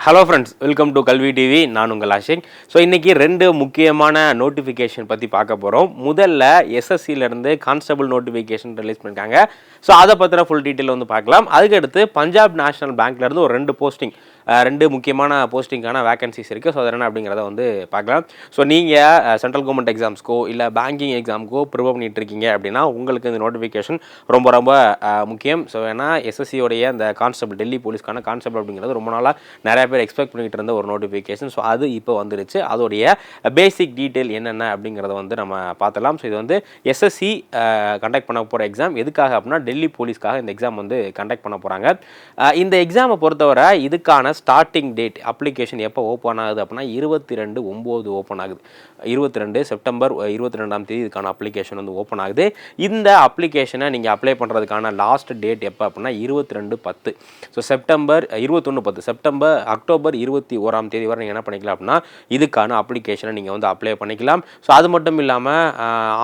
Hello friends welcome to Kalvi TV நான் உங்கள் Ashiq so இன்றைக்கி ரெண்டு முக்கியமான நோட்டிஃபிகேஷன் பற்றி பார்க்க போகிறோம் முதல்ல எஸ்எஸ்சிலேருந்து கான்ஸ்டபிள் நோட்டிஃபிகேஷன் ரிலீஸ் பண்ணியிருக்காங்க ஸோ அதை பற்றின ஃபுல் டீட்டெயில் வந்து பார்க்கலாம். அதுக்கடுத்து பஞ்சாப் நேஷனல் பேங்க்லேருந்து ஒரு ரெண்டு போஸ்டிங் ரெண்டு முக்கியமான போஸ்டிங்கான வேகன்சிஸ் இருக்குது ஸோ அது என்ன அப்படிங்கிறத வந்து பார்க்கலாம். ஸோ நீங்கள் சென்ட்ரல் கவர்மெண்ட் எக்ஸாம்ஸ்க்கோ இல்லை பேங்கிங் எக்ஸாம்க்கோ ப்ரிப்பேர் பண்ணிட்டு இருக்கீங்க அப்படின்னா உங்களுக்கு இந்த நோட்டிஃபிகேஷன் ரொம்ப ரொம்ப முக்கியம். ஸோ ஏன்னா எஸ்எஸ்சியோடைய அந்த கான்ஸ்டபிள் டெல்லி போலீஸ்க்கான கான்ஸ்டபிள் அப்படிங்கிறது ரொம்ப நாளாக நிறைய பேர் எக்ஸ்பெக்ட் பண்ணிகிட்டு இருந்த ஒரு நோட்டிஃபிகேஷன் ஸோ அது இப்போ வந்துருச்சு. அதோடைய பேசிக் டீட்டெயில் என்னென்ன அப்படிங்கிறத வந்து நம்ம பார்த்தலாம் ஸோ இது வந்து எஸ்எஸ்சி கண்டக்ட் பண்ண போகிற எக்ஸாம் எதுக்காக அப்படின்னா டெல்லி போலீஸ்க்காக இந்த எக்ஸாம் வந்து கண்டக்ட் பண்ண போகிறாங்க இந்த எக்ஸாமை பொறுத்தவரை இதுக்கான ஸ்டார்டிங் டேட் அப்ளிகேஷன் எப்போ ஓப்பன் ஆகுது அப்படின்னா இருபத்தி ரெண்டு ஒம்பது ஓப்பன் ஆகுது. இருபத்தி ரெண்டு செப்டம்பர் இருபத்தி ரெண்டாம் தேதி இதுக்கான அப்ளிகேஷன் வந்து ஓப்பன் ஆகுது. இந்த அப்ளிகேஷனை நீங்கள் அப்ளை பண்ணுறதுக்கான லாஸ்ட் டேட் எப்போ அப்படின்னா இருபத்தி ரெண்டு பத்து. ஸோ செப்டம்பர் இருபத்தொன்று பத்து. செப்டம்பர் அக்டோபர் இருபத்தி ஓராம் தேதி வரை நீங்கள் என்ன பண்ணிக்கலாம் அப்படின்னா இதுக்கான அப்ளிகேஷனை நீங்கள் வந்து அப்ளை பண்ணிக்கலாம். ஸோ அது மட்டும் இல்லாமல்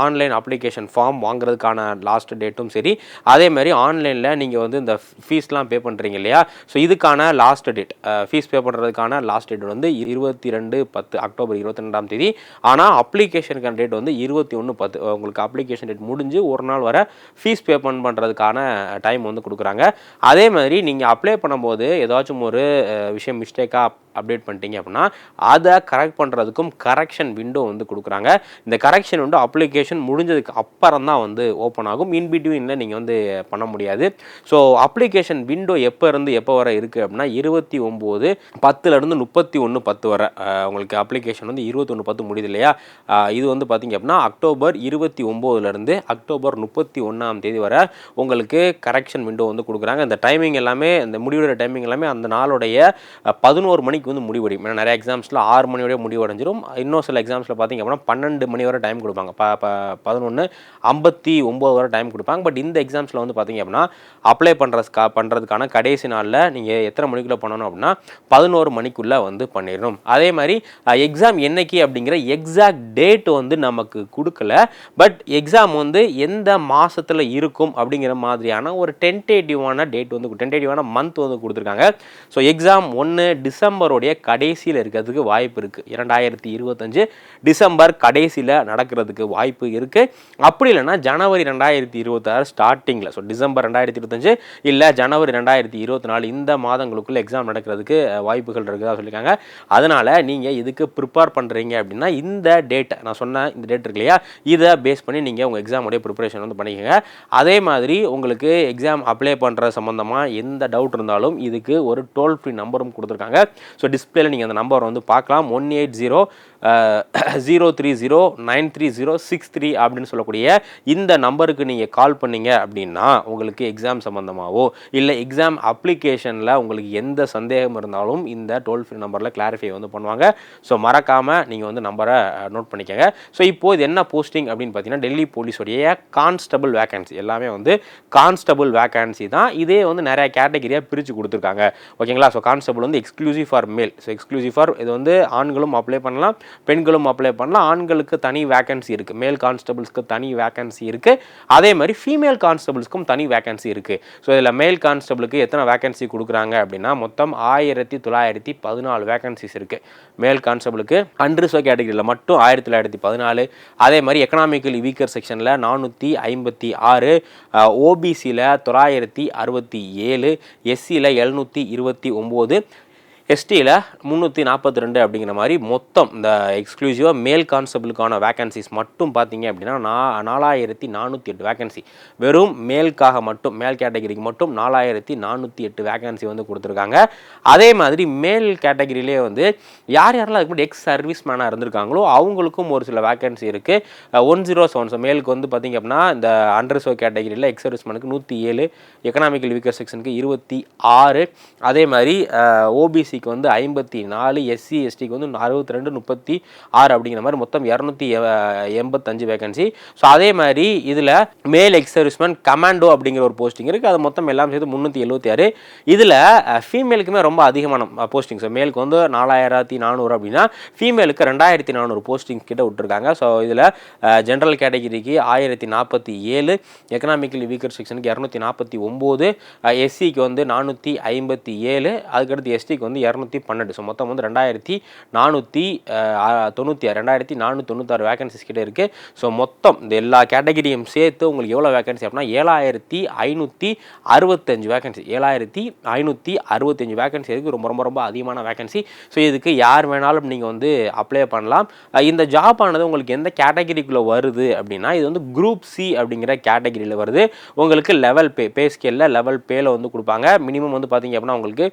ஆன்லைன் அப்ளிகேஷன் ஃபார்ம் வாங்குறதுக்கான லாஸ்ட் டேட்டும் சரி. அதே மாதிரி ஆன்லைனில் நீங்கள் வந்து இந்த ஃபீஸ்லாம் பே பண்ணுறீங்க இல்லையா? ஸோ இதுக்கான லாஸ்ட் டேட் ஃபீஸ் பே பண்ணுறதுக்கான லாஸ்ட் டேட் வந்து இருபத்தி ரெண்டு பத்து அக்டோபர் இருபத்தி ரெண்டாம் தேதி. ஆனால் அப்ளிகேஷனுக்கான டேட் வந்து இருபத்தி ஒன்று பத்து உங்களுக்கு அப்ளிகேஷன் டேட் முடிஞ்சு ஒரு நாள் வர ஃபீஸ் பே பண்ணுறதுக்கான டைம் வந்து கொடுக்குறாங்க. அதே மாதிரி நீங்கள் அப்ளை பண்ணும்போது ஏதாச்சும் ஒரு விஷயம் மிஸ்டேக்காக அப்டேட் பண்ணிட்டீங்க அப்படின்னா அதை கரெக்ட் பண்ணுறதுக்கும் கரெக்ஷன் விண்டோ வந்து கொடுக்குறாங்க. இந்த கரெக்ஷன் விண்டோ அப்ளிகேஷன் முடிஞ்சதுக்கு அப்புறம் தான் வந்து ஓப்பன் ஆகும். இன் பிட்வீனில் நீங்கள் வந்து பண்ண முடியாது. ஸோ அப்ளிகேஷன் விண்டோ எப்போ இருந்து எப்போ வரை இருக்குது அப்படின்னா இருபத்தி ஒம்பது பத்துலேருந்து முப்பத்தி ஒன்று பத்து வரை. உங்களுக்கு அப்ளிகேஷன் வந்து இருபத்தொன்று பத்து முடியுது இல்லையா? இது வந்து பார்த்திங்க அப்படின்னா அக்டோபர் இருபத்தி ஒம்போதுலேருந்து அக்டோபர் முப்பத்தி ஒன்றாம் தேதி வரை உங்களுக்கு கரெக்ஷன் விண்டோ வந்து கொடுக்குறாங்க. இந்த டைமிங் எல்லாமே இந்த முடிவுற டைமிங் எல்லாமே அந்த நாளுடைய பதினோரு மணிக்கு வந்து முடிவடையும். ஏன்னா நிறைய எக்ஸாம்ஸில் ஆறு மணி வரையும் முடிவடைஞ்சிரும். இன்னும் சில எக்ஸாம்ஸில் பார்த்தீங்க அப்படின்னா பன்னெண்டு மணி வரை டைம் கொடுப்பாங்க. ப ப பதினொன்று ஐம்பத்தி ஒம்பது வரை டைம் கொடுப்பாங்க. பட் இந்த எக்ஸாம்ஸில் வந்து பார்த்தீங்க அப்படின்னா அப்ளை பண்ணுறதுக்கா பண்ணுறதுக்கான கடைசி நாளில் நீங்கள் எத்தனை மணிக்குள்ளே பண்ணணும் அப்படின்னா பதினோரு மணிக்குள்ளே வந்து பண்ணிடணும். அதே மாதிரி எக்ஸாம் என்னைக்கு அப்படிங்கிற எக்ஸாக்ட் டேட் வந்து நமக்கு கொடுக்கல. பட் எக்ஸாம் வந்து எந்த மாதத்தில் இருக்கும் அப்படிங்கிற மாதிரியான ஒரு டென்டேட்டிவான டேட் வந்து டென்டேட்டிவான மந்த் வந்து கொடுத்துருக்காங்க. ஸோ எக்ஸாம் ஒன்று டிசம்பர் டிசம்பருடைய கடைசியில் இருக்கிறதுக்கு வாய்ப்பு இருக்குது இரண்டாயிரத்தி இருபத்தஞ்சு டிசம்பர் கடைசியில் நடக்கிறதுக்கு வாய்ப்பு இருக்குது அப்படி இல்லைன்னா ஜனவரி ரெண்டாயிரத்தி இருபத்தாறு ஸ்டார்டிங்கில் ஸோ டிசம்பர் ரெண்டாயிரத்தி இருபத்தஞ்சு இல்லை ஜனவரி ரெண்டாயிரத்தி இருபத்தி நாலு இந்த மாதங்களுக்குள்ள எக்ஸாம் நடக்கிறதுக்கு வாய்ப்புகள் இருக்குதா சொல்லியிருக்காங்க. அதனால் நீங்கள் இதுக்கு ப்ரிப்பேர் பண்ணுறீங்க அப்படின்னா இந்த டேட்டை நான் சொன்ன இந்த டேட் இருக்கு இல்லையா? இதை பேஸ் பண்ணி நீங்கள் உங்கள் எக்ஸாமுடைய ப்ரிப்பரேஷன் வந்து பண்ணிக்கோங்க. அதே மாதிரி உங்களுக்கு எக்ஸாம் அப்ளை பண்ணுற சம்மந்தமாக எந்த டவுட் இருந்தாலும் இதுக்கு ஒரு டோல் ஃப்ரீ நம்பரும் கொடுத்துருக்காங்க. ஸோ டிஸ்பிளேல நீங்கள் அந்த நம்பர் வந்து பார்க்கலாம். One eight zero zero three zero nine three zero six three அப்படின்னு சொல்லக்கூடிய இந்த நம்பருக்கு நீங்கள் கால் பண்ணீங்க அப்படின்னா உங்களுக்கு எக்ஸாம் சம்மந்தமாகவோ இல்லை எக்ஸாம் அப்ளிகேஷனில் உங்களுக்கு எந்த சந்தேகம் இருந்தாலும் இந்த டோல் ஃப்ரீ நம்பரில் கிளாரிஃபை வந்து பண்ணுவாங்க. ஸோ மறக்காமல் நீங்கள் வந்து நம்பரை நோட் பண்ணிக்கோங்க. ஸோ இப்போ இது என்ன போஸ்டிங் அப்படின்னு பார்த்தீங்கன்னா டெல்லி போலீஸோடைய கான்ஸ்டபிள் வேகன்சி எல்லாமே வந்து கான்ஸ்டபிள் வேகன்சி தான். இதே வந்து நிறையா கேட்டகரியாக பிரித்து கொடுத்துருக்காங்க. ஓகேங்களா ஸோ கான்ஸ்டபிள் வந்து exclusive for male so exclusive for இது வந்து ஆண்களும் அப்ளை பண்ணலாம். பெண்களும் அப்ளை பண்ணலாம். ஆண்களுக்கு தனி வேகன்சி இருக்குது மேல் கான்ஸ்டபிள்ஸ்க்கு தனி வேகன்சி இருக்குது அதே மாதிரி ஃபீமேல் கான்ஸ்டபிள்ஸ்க்கும் தனி வேகன்சி இருக்குது ஸோ இதில் மேல் கான்ஸ்டபிளுக்கு எத்தனை வேகன்சி கொடுக்குறாங்க அப்படின்னா மொத்தம் ஆயிரத்தி தொள்ளாயிரத்தி பதினாலு வேகன்சிஸ் இருக்குது மேல் கான்ஸ்டபிளுக்கு அன்ரிசர்வ் கேட்டகரியில் மட்டும் ஆயிரத்தி தொள்ளாயிரத்தி பதினாலு. அதே மாதிரி எக்கனாமிக்கலி வீக்கர் செக்ஷனில் நானூற்றி ஐம்பத்தி ஆறு. ஓபிசியில் தொள்ளாயிரத்தி அறுபத்தி ஏழு. எஸ்சியில் எழுநூற்றி இருபத்தி ஒம்பது. எஸ்டியில் முந்நூற்றி நாற்பத்தி ரெண்டு அப்படிங்கிற மாதிரி மொத்தம் இந்த எக்ஸ்க்ளூசிவாக மேல் கான்ஸ்டபிளுக்கான வேகன்சிஸ் மட்டும் பார்த்தீங்க அப்படின்னா நா நாலாயிரத்தி நானூற்றி எட்டு வேகன்சி வெறும் மேல்காக மட்டும் மேல் கேட்டகரிக்கு மட்டும் நாலாயிரத்தி நானூற்றி எட்டு வேகன்சி வந்து கொடுத்துருக்காங்க. அதே மாதிரி மேல் கேட்டகிரிலே வந்து யார் யாரெல்லாம் அதுக்கு முன்னாடி எக்ஸ் சர்வீஸ் மேனாக இருந்திருக்காங்களோ அவங்களுக்கும் ஒரு சில வேகன்சி இருக்குது ஒன் ஜீரோ செவன் ஸோ மேலுக்கு வந்து பார்த்தீங்க அப்படின்னா இந்த அண்டர் சோ எக்ஸ் சர்வீஸ் மேனுக்கு நூற்றி ஏழு எக்கனாமிக்கல் வீக்கர் செக்ஷனுக்கு இருபத்தி ஆறு. அதே மாதிரி ஓபிசி ஓபிசிக்கு வந்து ஐம்பத்தி நாலு எஸ்சி எஸ்டிக்கு வந்து அறுபத்தி ரெண்டு முப்பத்தி ஆறு அப்படிங்கிற மாதிரி மொத்தம் இரநூத்தி எண்பத்தஞ்சு வேகன்சி ஸோ அதே மாதிரி இதில் மேல் எக்ஸ் சர்வீஸ்மேன் கமாண்டோ அப்படிங்கிற ஒரு போஸ்டிங் இருக்குது அது மொத்தம் எல்லாம் சேர்த்து முந்நூற்றி எழுபத்தி ஆறு. இதில் ஃபீமேலுக்குமே ரொம்ப அதிகமான போஸ்டிங் ஸோ மேலுக்கு வந்து நாலாயிரத்தி நானூறு அப்படின்னா ஃபீமேலுக்கு ரெண்டாயிரத்தி நானூறு போஸ்டிங் கிட்ட விட்டுருக்காங்க. ஸோ இதில் ஜென்ரல் கேட்டகிரிக்கு ஆயிரத்தி நாற்பத்தி ஏழு எக்கனாமிக்கலி வீக்கர் செக்ஷனுக்கு இரநூத்தி நாற்பத்தி ஒம்பது எஸ்சிக்கு வந்து நானூற்றி ஐம்பத்தி ஏழு அதுக்கடுத்து எஸ்டிக்கு வந்து இரநூத்தி பன்னெண்டு. ஸோ மொத்தம் வந்து ரெண்டாயிரத்தி நானூற்றி தொண்ணூற்றி ரெண்டாயிரத்தி நானூற்றி தொண்ணூத்தாறு வேகன்சிஸ் கிட்ட இருக்குது ஸோ மொத்தம் இந்த எல்லா கேட்டகிரியும் சேர்த்து உங்களுக்கு எவ்வளோ வேகன்சி அப்படின்னா ஏழாயிரத்தி ஐநூற்றி அறுபத்தஞ்சு வேகன்சி ஏழாயிரத்தி ஐநூற்றி அறுபத்தஞ்சு வேகன்சி இருக்குது ரொம்ப ரொம்ப ரொம்ப அதிகமான வேகன்சி ஸோ இதுக்கு யார் வேணாலும் நீங்கள் வந்து அப்ளை பண்ணலாம். இந்த ஜாப் ஆனது உங்களுக்கு எந்த கேட்டகிரிக்குள்ளே வருது அப்படின்னா இது வந்து குரூப் சி அப்படிங்கிற கேட்டகிரியில் வருது. உங்களுக்கு லெவல் பே பே ஸ்கேலில் லெவல் பேல வந்து கொடுப்பாங்க. மினிமம் வந்து பார்த்தீங்க அப்படின்னா உங்களுக்கு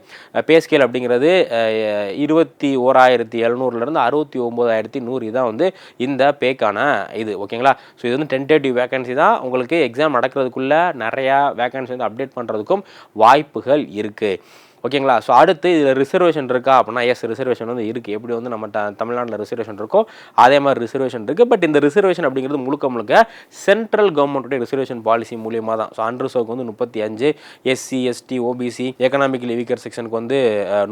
பே ஸ்கேல் அப்படிங்கிறது அதாவது இருபத்தி ஓராயிரத்தி எழுநூறுலேருந்து அறுபத்தி ஒம்போதாயிரத்தி நூறு இதான் வந்து இந்த பேக்கான இது ஓகேங்களா ஸோ இது வந்து டென்டேட்டிவ் வேகன்சி தான். உங்களுக்கு எக்ஸாம் நடக்கிறதுக்குள்ளே நிறையா வேகன்சி வந்து அப்டேட் பண்ணுறதுக்கும் வாய்ப்புகள் இருக்குது ஓகேங்களா? ஸோ அடுத்து இதில் ரிசர்வேஷன் இருக்கா அப்படின்னா எஸ் ரிசர்வேஷன் வந்து இருக்குது எப்படி வந்து நம்ம த தமிழ்நாட்டில் ரிசர்வேஷன் இருக்கோ அதே மாதிரி ரிசர்வேஷன் இருக்குது பட் இந்த ரிசர்வேஷன் அப்படிங்கிறது முழுக்க முழுக்க சென்ட்ரல் கவர்மெண்ட்டுடைய ரிசர்வேஷன் பாலிசி மூலியமாக தான். ஸோ அன்ரிசர்வ்க்கு வந்து முப்பத்தி அஞ்சு SC ST OBC economically weaker செக்ஷனுக்கு வந்து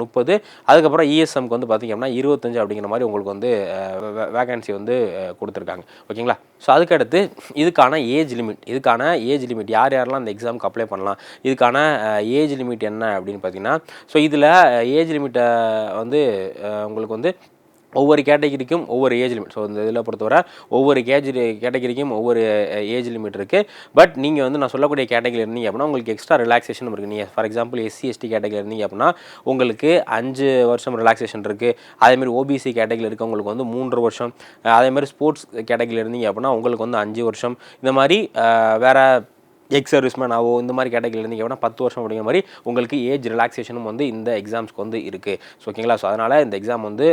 முப்பது. அதுக்கப்புறம் இஎஸ்எம்க்கு வந்து பார்த்திங்க அப்படின்னா இருபத்தஞ்சு அப்படிங்கிற மாதிரி உங்களுக்கு வந்து வேகன்சி வந்து கொடுத்துருக்காங்க. ஓகேங்களா? ஸோ அதுக்கடுத்து இதுக்கான ஏஜ் லிமிட் இதுக்கான ஏஜ் லிமிட் யார் யாரெல்லாம் அந்த எக்ஸாமுக்கு அப்ளை பண்ணலாம்? இதுக்கான ஏஜ் லிமிட் என்ன அப்படின்னு பார்த்தீங்கன்னா ஸோ இதில் ஏஜ் லிமிட்டை வந்து uh, உங்களுக்கு வந்து ஒவ்வொரு கேட்டகிரிக்கும் ஒவ்வொரு ஏஜ் லிமிட் ஸோ இந்த இதில் பொறுத்தவரை ஒவ்வொரு கேஜ் கேட்டகிரிக்கும் ஒவ்வொரு uh, ஏஜ் லிமிட் இருக்குது பட் நீங்கள் வந்து நான் சொல்லக்கூடிய கேட்டகரி இருந்தீங்க அப்படின்னா உங்களுக்கு எக்ஸ்ட்ரா ரிலாக்ஸேஷன் இருக்குது நீங்கள் for example SC ST category இருந்தீங்க அப்படின்னா உங்களுக்கு அஞ்சு வருஷம் ரிலாக்ஸேஷன் இருக்குது அதேமாதிரி ஓபிசி கேட்டகரி இருக்குது உங்களுக்கு வந்து மூன்று வருஷம். அதேமாதிரி ஸ்போர்ட்ஸ் கேட்டகிரி இருந்தீங்க அப்படின்னா உங்களுக்கு வந்து அஞ்சு வருஷம். இந்த மாதிரி uh, வேறு எக்ஸ் சர்வீஸ்மேன் ஆவோ இந்த மாதிரி கேட்டகரியில் இருந்தீங்க அப்படின்னா பத்து வருஷம் அப்படிங்கிற மாதிரி உங்களுக்கு ஏஜ் ரிலாக்ஸேஷனும் வந்து இந்த எக்ஸாம்ஸ்க்கு வந்து இருக்குது ஸோ ஓகேங்களா ஸோ அதனால் இந்த எக்ஸாம் வந்து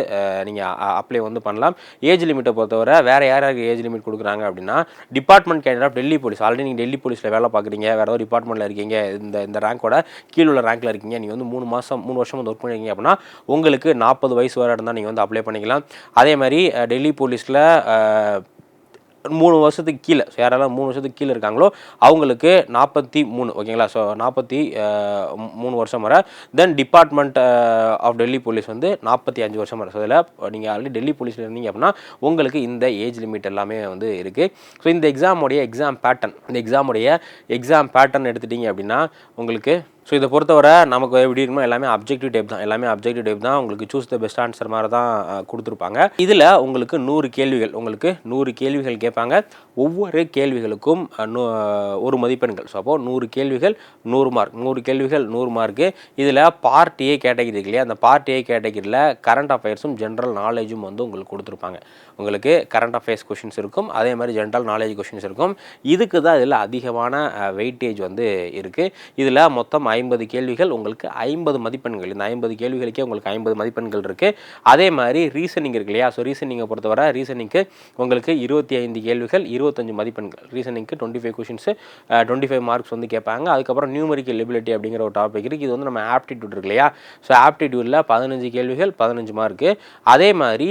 நீங்கள் அப்ளை வந்து பண்ணலாம். ஏஜ் லிமிட்டை பொறுத்தவரை வேறு யார் யாருக்கு ஏஜ் லிமிட் கொடுக்குறாங்க அப்படின்னா department candidate of Delhi police already நீங்கள் டெல்லி போலீஸில் வேலை பார்க்குறீங்க வேறு ஏதாவது டிபார்ட்மெண்ட்டில் இருக்கீங்க இந்த இந்த ரேங்கோட கீழே உள்ள ரேங்க்கில் இருக்கீங்க நீங்கள் வந்து மூணு மாதம் மூணு வருஷம் வந்து ஒர்க் பண்ணிருக்கீங்க அப்படின்னா உங்களுக்கு நாற்பது வயசு வரை இருந்தால் நீங்கள் வந்து அப்ளை பண்ணிக்கலாம். அதே மாதிரி டெல்லி போலீஸில் மூணு வருஷத்துக்கு கீழே. ஸோ யாரெல்லாம் மூணு வருஷத்துக்கு கீழே இருக்காங்களோ அவங்களுக்கு நாற்பத்தி மூணு ஓகேங்களா ஸோ நாற்பத்தி மூணு வருஷம் வர. Then department of Delhi police வந்து நாற்பத்தி அஞ்சு வருஷம் வர. ஸோ இதில் நீங்கள் ஆல்ரெடி டெல்லி போலீஸில் இருந்தீங்க அப்படின்னா உங்களுக்கு இந்த ஏஜ் லிமிட் எல்லாமே வந்து இருக்குது ஸோ இந்த எக்ஸாமுடைய எக்ஸாம் பேட்டர்ன் இந்த எக்ஸாமுடைய எக்ஸாம் பேட்டர்ன் எடுத்துட்டீங்க அப்படின்னா உங்களுக்கு ஸோ இதை பொறுத்தவரை நமக்கு எப்படி இருக்குமோ எல்லாமே அப்ஜெக்டிவ் டைப் தான். எல்லாமே அப்ஜெக்டிவ் டைப் தான். உங்களுக்கு சூஸ் த பெஸ்ட் ஆன்சர் மாதிரி தான் கொடுத்துருப்பாங்க. இதில் உங்களுக்கு நூறு கேள்விகள் உங்களுக்கு நூறு கேள்விகள் கேட்பாங்க. ஒவ்வொரு கேள்விகளுக்கும் ஒரு மதிப்பெண்கள். ஸோ அப்போது நூறு கேள்விகள் நூறு மார்க் நூறு கேள்விகள் நூறு மார்க்கு இதில் பார்ட் ஏ கேட்டகிரி இருக்கு இல்லையா? அந்த பார்ட் ஏ கேட்டகிரியில் கரண்ட் அஃபேர்ஸும் ஜென்ரல் நாலேஜும் வந்து உங்களுக்கு கொடுத்துருப்பாங்க. உங்களுக்கு கரண்ட் அஃபேர்ஸ் கொஷின்ஸ் இருக்கும். அதே மாதிரி ஜென்ரல் நாலேஜ் கொஷின்ஸ் இருக்கும். இதுக்கு தான் இதில் அதிகமான வெயிட்டேஜ் வந்து இருக்குது இதில் மொத்தம் ஐம்பது கேள்விகள் உங்களுக்கு ஐம்பது மதிப்பெண்கள். இந்த ஐம்பது கேள்விகளுக்கே உங்களுக்கு ஐம்பது மதிப்பெண்கள் இருக்குது அதே மாதிரி ரீசனிங் இருக்கு இல்லையா? ஸோ ரீசனிங்கை பொறுத்தவரை ரீசனிங்க்கு உங்களுக்கு இருபத்தி ஐந்து கேள்விகள் இருபத்தஞ்சு மதிப்பெண்கள். ரீசனிங்க்கு twenty five questions twenty five marks வந்து கேட்பாங்க. அதுக்கப்புறம் நியூமரிக்கல் எபிலிட்டி அப்படிங்கிற ஒரு டாபிக் இருக்குது இது வந்து நம்ம ஆப்டிடியூட் இருக்கு இல்லையா? ஸோ ஆப்டிடியூடில் பதினஞ்சு கேள்விகள் பதினஞ்சு மார்க்கு அதே மாதிரி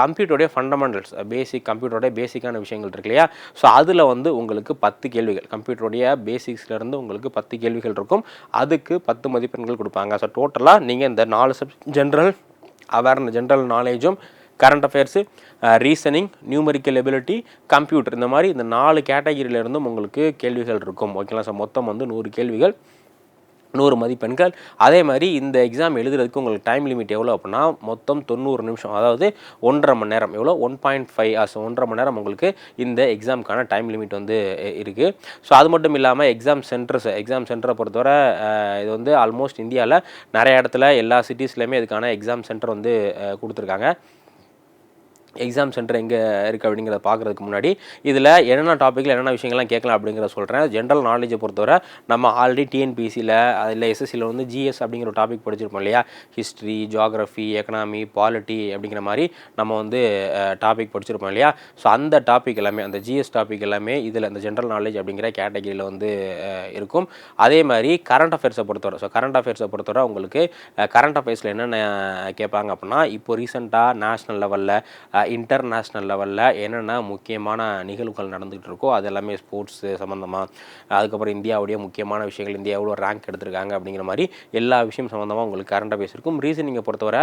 கம்ப்யூட்டருடைய ஃபண்டமெண்டல்ஸ் பேசிக் கம்ப்யூட்டருடைய பேசிக்கான விஷயங்கள் இருக்கு இல்லையா? ஸோ அதில் வந்து உங்களுக்கு பத்து கேள்விகள். கம்ப்யூட்டருடைய பேசிக்ஸ்லேருந்து உங்களுக்கு பத்து கேள்விகள் இருக்கும். அது அதுக்கு பத்து மதிப்பெண்கள் கொடுப்பாங்க. ஸோ டோட்டலாக நீங்கள் இந்த நாலு sub general awareness general நாலேஜும் current affairs reasoning numerical ability computer இந்த மாதிரி இந்த நாலு கேட்டகிரியிலிருந்தும் உங்களுக்கு கேள்விகள் இருக்கும். ஓகேங்களா ஸோ மொத்தம் வந்து நூறு கேள்விகள். நூறு மதிப்பெண்கள். அதே மாதிரி இந்த எக்ஸாம் எழுதுறதுக்கு உங்களுக்கு டைம் லிமிட் எவ்வளோ அப்படின்னா மொத்தம் தொண்ணூறு நிமிஷம். அதாவது ஒன்றரை மணி நேரம். எவ்வளோ ஒன் பாயிண்ட் ஃபைவ் ஹவர்ஸ் ஒன்றரை மணி நேரம் உங்களுக்கு இந்த எக்ஸாமுக்கான டைம் லிமிட் வந்து இருக்குது ஸோ அது மட்டும் இல்லாமல் எக்ஸாம் சென்டர்ஸ் எக்ஸாம் சென்டரை பொறுத்தவரை இது வந்து ஆல்மோஸ்ட் இந்தியாவில் நிறைய இடத்துல எல்லா சிட்டிஸ்லையுமே இதுக்கான எக்ஸாம் சென்டர் வந்து கொடுத்துருக்காங்க. எக்ஸாம் சென்டர் எங்கே இருக்குது அப்படிங்கிறத பார்க்குறதுக்கு முன்னாடி இதில் என்னென்ன டாப்பிக்கில் என்னென்ன விஷயங்கள்லாம் கேட்கலாம் அப்படிங்கிறத சொல்கிறேன் ஜென்ரல் நாலேஜை பொறுத்தவரை நம்ம ஆல்ரெடி டிஎன்பிசியில் அதில் எஸ்எஸ்சியில் வந்து ஜிஎஸ் அப்படிங்கிற டாபிக் படிச்சிருப்போம் இல்லையா? ஹிஸ்ட்ரி ஜியாகிரஃபி எக்கனாமி பாலிட்டி அப்படிங்கிற மாதிரி நம்ம வந்து டாபிக் படிச்சிருப்போம் இல்லையா? ஸோ அந்த டாபிக் எல்லாமே அந்த ஜிஎஸ் டாபிக் எல்லாமே இதில் இந்த ஜென்ரல் நாலேஜ் அப்படிங்கிற கேட்டகிரியில் வந்து இருக்கும். அதே மாதிரி கரண்ட் அஃபேர்ஸை பொறுத்தவரை ஸோ கரண்ட் அஃபேர்ஸை பொறுத்தவரை உங்களுக்கு கரண்ட் அஃபேர்ஸில் என்னென்ன கேட்பாங்க அப்படின்னா இப்போ ரீசெண்டாக நேஷ்னல் லெவலில் இன்டர்நேஷ்னல் லெவலில் என்னென்ன முக்கியமான நிகழ்வுகள் நடந்துகிட்டு இருக்கோ அது எல்லாமே ஸ்போர்ட்ஸு சம்மந்தமாக அதுக்கப்புறம் இந்தியாவுடைய முக்கியமான விஷயங்கள் இந்தியா எவ்வளோ ரேங்க் எடுத்திருக்காங்க அப்படிங்கிற மாதிரி எல்லா விஷயம் சம்மந்தமாக உங்களுக்கு கரண்ட் அஃபேர்ஸ் இருக்கும் ரீசனிங்கை பொறுத்தவரை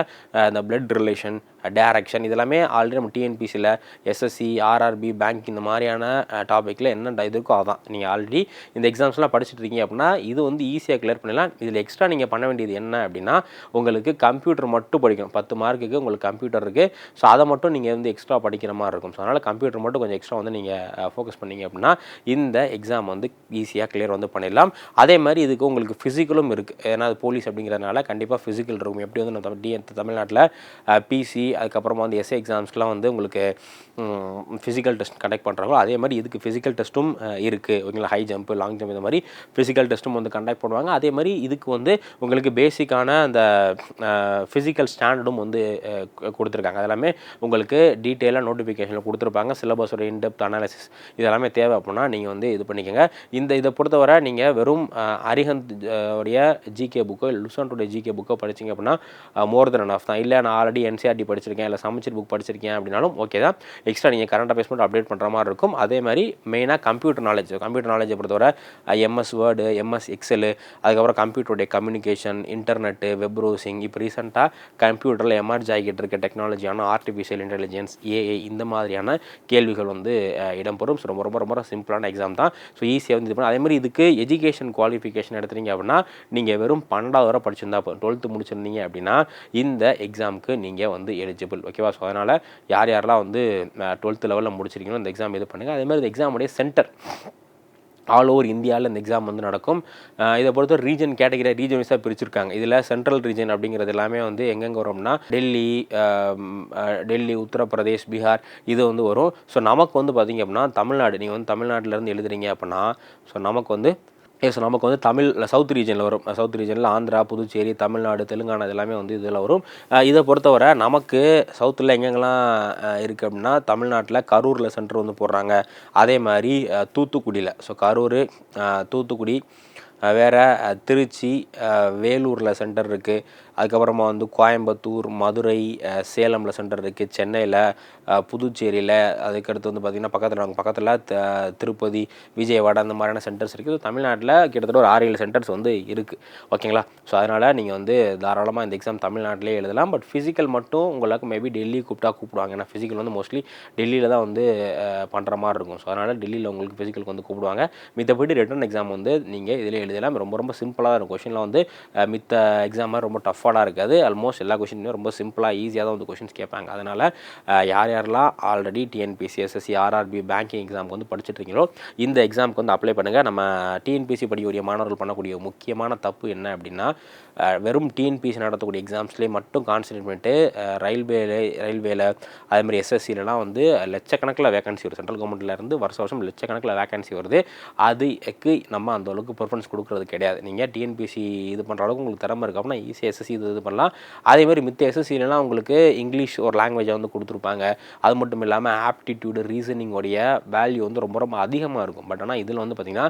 இந்த பிளட் ரிலேஷன் டேரக்ஷன் இதெல்லாமே ஆல்ரெடி நம்ம டிஎன்பிசியில் எஸ்எஸ்சி ஆர்ஆர்பி பேங்க் இந்த மாதிரியான டாப்பிக்கில் என்ன இது இருக்கோ அதான். நீங்கள் ஆல்ரெடி இந்த எக்ஸாம்ஸ்லாம் படிச்சுட்டு இருக்கீங்க அப்படின்னா இது வந்து ஈஸியாக கிளியர் பண்ணலாம் இதில் எக்ஸ்ட்ரா நீங்கள் பண்ண வேண்டியது என்ன அப்படின்னா உங்களுக்கு கம்ப்யூட்டர் மட்டும் படிக்கணும். பத்து மார்க்குக்கு உங்களுக்கு கம்ப்யூட்டர் இருக்குது ஸோ அதை மட்டும் நீங்கள் வந்து எக்ஸ்ட்ரா படிக்கிற மாதிரி இருக்கும். ஸோ அதனால் கம்ப்யூட்டர் மட்டும் கொஞ்சம் எக்ஸ்ட்ரா வந்து நீங்கள் ஃபோக்கஸ் பண்ணீங்க அப்படின்னா இந்த எக்ஸாம் வந்து ஈஸியாக கிளியர் வந்து பண்ணிடலாம். அதே மாதிரி இதுக்கு உங்களுக்கு ஃபிசிக்கலும் இருக்குது ஏன்னா அது போலீஸ் அப்படிங்கிறதுனால கண்டிப்பாக ஃபிசிக்கல் இருக்கும். எப்படி வந்து நம்ம டி தமிழ்நாட்டில் பிசி அதுக்கப்புறமா வந்து எஸ்ஏ எக்ஸாம்ஸ்லாம் வந்து உங்களுக்கு ஃபிசிக்கல் டெஸ்ட் கண்டக்ட் பண்ணுறாங்களோ அதே மாதிரி இதுக்கு ஃபிசிக்கல் டெஸ்ட்டும் இருக்குது ஓகேங்களா? ஹை ஜம்ப் லாங் ஜம்ப் இந்த மாதிரி ஃபிசிக்கல் டெஸ்ட்டும் வந்து கண்டக்ட் பண்ணுவாங்க. அதே மாதிரி இதுக்கு வந்து உங்களுக்கு பேசிக்கான அந்த ஃபிசிக்கல் ஸ்டாண்டர்டும் வந்து கொடுத்துருக்காங்க. அதெல்லாமே உங்களுக்கு டீட்டெயிலாக நோட்டிஃபிகேஷனில் கொடுத்துருப்பாங்க. சிலபஸோட இன்டெப்த் அனாலிசிஸ் இதெல்லாமே தேவை அப்படின்னா நீங்கள் வந்து இது பண்ணிக்கோங்க. இந்த இதை பொறுத்தவரை நீங்கள் வெறும் அரிஹந்த் உடைய ஜிகே புக்கோ லுசன்ட்டுடைய ஜிகே புக்கோ படிச்சீங்க அப்படின்னா மோர் தென் ஆஃப் தான். இல்லை நான் ஆல்ரெடி என்சிஆர்டி படிச்சிருக்கேன் இல்லை சமச்சீர் புக் படிச்சிருக்கேன் அப்படின்னாலும் ஓகே தான். எக்ஸ்ட்ரா நீங்கள் கரண்ட் அஃபேர்ஸ் மட்டும் அப்டேட் பண்ணுற மாதிரி இருக்கும். அதே மாதிரி மெயினாக கம்ப்யூட்டர் நாலேஜ் கம்ப்யூட்டர் நாலேஜை பொறுத்தவரை எம்எஸ் வேர்டு எம்எஸ் எக்ஸலு அதுக்கப்புறம் கம்ப்யூட்டருடைய கம்யூனிகேஷன் இன்டர்நெட்டு வெப் ப்ரௌசிங் இப்போ ரீசெண்டாக கம்ப்யூட்டரில் எமர்ஜ் ஆகிட்டு இருக்க டெக்னாலஜியான ஆர்டிஃபிஷியல் இன்டெலிஜென்ஸ் ஏஐ இந்த மாதிரியான கேள்விகள் வந்து இடம்பெறும் ஸோ ரொம்ப ரொம்ப ரொம்ப சிம்பிளான எக்ஸாம் தான். ஸோ ஈஸியாக வந்து இது பண்ண அதே மாதிரி இதுக்கு எஜுகேஷன் குவாலிஃபிகேஷன் எடுத்துட்டீங்க அப்படின்னா நீங்கள் வெறும் பன்னெண்டாவது வரை படிச்சிருந்தா போதும். டுவெல்த்து முடிச்சிருந்தீங்க அப்படின்னா இந்த எக்ஸாமுக்கு நீங்கள் வந்து எலிஜிபிள் ஓகேவா ஸோ அதனால் யார் யாரெல்லாம் வந்து டுவெல்த்து லெவலில் முடிச்சிருக்கீங்களோ அந்த எக்ஸாம் இது பண்ணுங்கள் அதே மாதிரி இந்த எக்ஸாமுடைய சென்டர் ஆல் ஓவர் இந்தியாவில் இந்த எக்ஸாம் வந்து நடக்கும். இதை பொறுத்த ரீஜன் கேட்டகரி ரீஜன் வைஸாக பிரிச்சிருக்காங்க. இதில் சென்ட்ரல் ரீஜன் அப்படிங்கிறது எல்லாமே வந்து எங்கெங்கே வரும்னா டெல்லி டெல்லி உத்தரப்பிரதேஷ் பீகார் இது வந்து வரும். ஸோ நமக்கு வந்து பார்த்திங்க அப்படின்னா தமிழ்நாடு நீங்கள் வந்து தமிழ்நாட்டிலேருந்து எழுதுறீங்க அப்படின்னா ஸோ நமக்கு வந்து எஸ் நமக்கு வந்து தமிழ் சவுத் ரீஜனில் வரும். சவுத் ரீஜனில் ஆந்திரா புதுச்சேரி தமிழ்நாடு தெலுங்கானா இது எல்லாமே வந்து இதில் வரும். இதை பொறுத்தவரை நமக்கு சவுத்தில் எங்கெங்கெல்லாம் இருக்குது அப்படின்னா தமிழ்நாட்டில் கரூரில் சென்டர் வந்து போடுறாங்க. அதே மாதிரி தூத்துக்குடியில். ஸோ கரூர் தூத்துக்குடி வேறு திருச்சி வேலூரில் சென்டர் இருக்குது அதுக்கப்புறமா வந்து கோயம்புத்தூர் மதுரை சேலமில் சென்டர் இருக்குது சென்னையில் புதுச்சேரியில் அதுக்கடுத்து வந்து பார்த்திங்கன்னா பக்கத்தில் நாங்கள் பக்கத்தில் த- திருப்பதி விஜயவாடா அந்த மாதிரியான சென்டர்ஸ் இருக்குது தமிழ்நாட்டில் கிட்டத்தட்ட ஒரு ஆறு ஏழு சென்டர்ஸ் வந்து இருக்குது ஓகேங்களா? ஸோ அதனால் நீங்கள் வந்து தாராளமாக இந்த எக்ஸாம் தமிழ்நாட்டிலே எழுதலாம். பட் ஃபிசிக்கல் மட்டும் உங்களுக்கு மேபி டெல்லி கூப்பிட்டா கூப்பிடுவாங்க. ஏன்னா ஃபிசிக்கல் வந்து மோஸ்ட்லி டெல்லியில் தான் வந்து பண்ணுற மாதிரி இருக்கும். ஸோ அதனால் டெல்லியில் உங்களுக்கு ஃபிசிக்கலுக்கு வந்து கூப்பிடுவாங்க. மித்தபடி ரிட்டன் எக்ஸாம் வந்து நீங்கள் இதில் எழுதலாம். ரொம்ப ரொம்ப சிம்பிளாக தான் இருக்கும் கொஷின்லாம் வந்து மித்த எக்ஸாம் மாதிரி ரொம்ப டஃப்பாக இருக்காது. ஆல்மோஸ்ட் எல்லா கொஷினுமே ரொம்ப சிம்பிளாக ஈஸியாக தான் வந்து கொஷின்ஸ் கேட்பாங்க. அதனால் யார் யாரெல்லாம் already TNPSC SSC RRB banking எக்ஸாமுக்கு வந்து படிச்சுட்ருக்கீங்களோ இந்த எக்ஸாமுக்கு வந்து அப்ளை பண்ணுங்கள் நம்ம டிஎன்பிசி படிக்கக்கூடிய மாணவர்கள் பண்ணக்கூடிய முக்கியமான தப்பு என்ன அப்படின்னா வெறும் டிஎன்பிசி நடத்தக்கூடிய எக்ஸாம்ஸ்லேயே மட்டும் கான்சன்ட்ரேட் பண்ணிட்டு ரயில்வேல ரயில்வேல அதே மாதிரி எஸ்எஸ்சிலலாம் வந்து லட்சக்கணக்கில் வேகன்சி வரும். சென்ட்ரல் கவர்மெண்ட்லேருந்து வருஷ வருஷம் வருஷம் லட்சக்கணக்கில் வேகன்சி வருது. அதுக்கு நம்ம அந்த அளவுக்கு ப்ரிஃபரன்ஸ் கொடுக்குறது கிடையாது. நீங்கள் டிஎன்பிசி இது பண்ணுற அளவுக்கு உங்களுக்கு திறமை இருக்கு அப்படின்னா ஈஸியாக எஸ்எஸ்சி இது இது பண்ணலாம். அதே மாதிரி மித்த எஸ்எஸ்சிலலாம் உங்களுக்கு இங்கிலீஷ் ஒரு லாங்குவேஜை வந்து கொடுத்துருப்பாங்க. அது மட்டும் இல்லாமல் ஆப்டிடியூடு ரீசனிங்கோடைய வேல்யூ வந்து ரொம்ப ரொம்ப அதிகமாக இருக்கும். பட் ஆனால் இதில் வந்து பார்த்திங்கன்னா